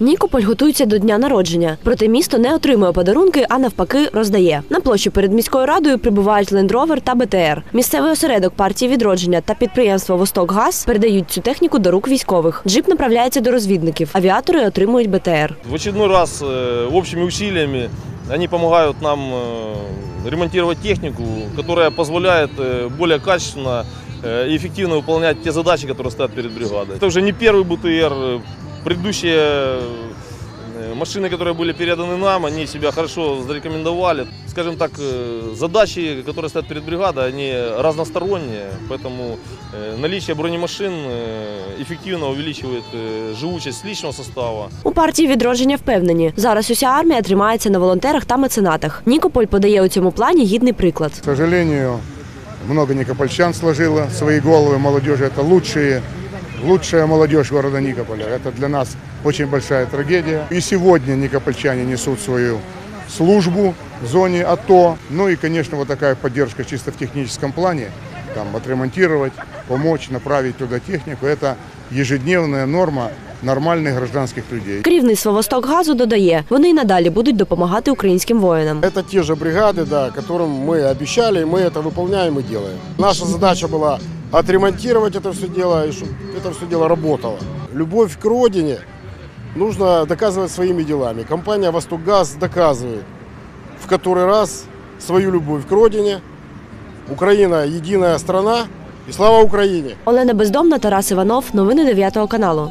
Нікополь готується до дня народження, проте місто не отримує подарунки, а навпаки роздає. На площу перед міською радою прибувають лендровер та БТР. Місцевий осередок партії відродження та підприємство Востокгаз передають цю техніку до рук військових. Джип направляється до розвідників. Авіатори отримують БТР. В очередной раз э, общими усилиями они помогают нам э, ремонтировать технику, которая позволяет э, более качественно э, и эффективно выполнять те задачи, которые стоят перед бригадой. Это уже не первый БТР. э, Предыдущие э, машины, которые были переданы нам, они себя хорошо зарекомендовали. Скажем так, э, задачи, которые стоят перед бригадой, они разносторонние, поэтому э, наличие бронемашин э, эффективно увеличивает э, живучесть личного состава. У партії відродження впевнені, зараз уся армія тримається на волонтерах та меценатах. Нікополь подає у цьому плані гідний приклад. К сожалению, много никопольчан сложило свои головы молодежи. Это лучшие, лучшая молодежь города Никополя. Это для нас очень большая трагедия. И сегодня никопольчане несут свою службу в зоне АТО. Ну и, конечно, вот такая поддержка чисто в техническом плане. Там отремонтировать, помочь, направить туда технику. Это ежедневная норма нормальных гражданских людей. Керівництво Востокгазу додає, вони й надалі будуть допомагати українським воїнам. Это те же бригады, да, которым мы обещали, и мы это выполняем и делаем. Наша задача была отремонтировать это все дело, и чтобы это все дело работало. Любовь к родине нужно доказывать своими делами. Компания «Востокгаз» доказывает в который раз свою любовь к родине. Украина – единая страна, и слава Украине! Олена Бездомна, Тарас Іванов. Новини 9 каналу.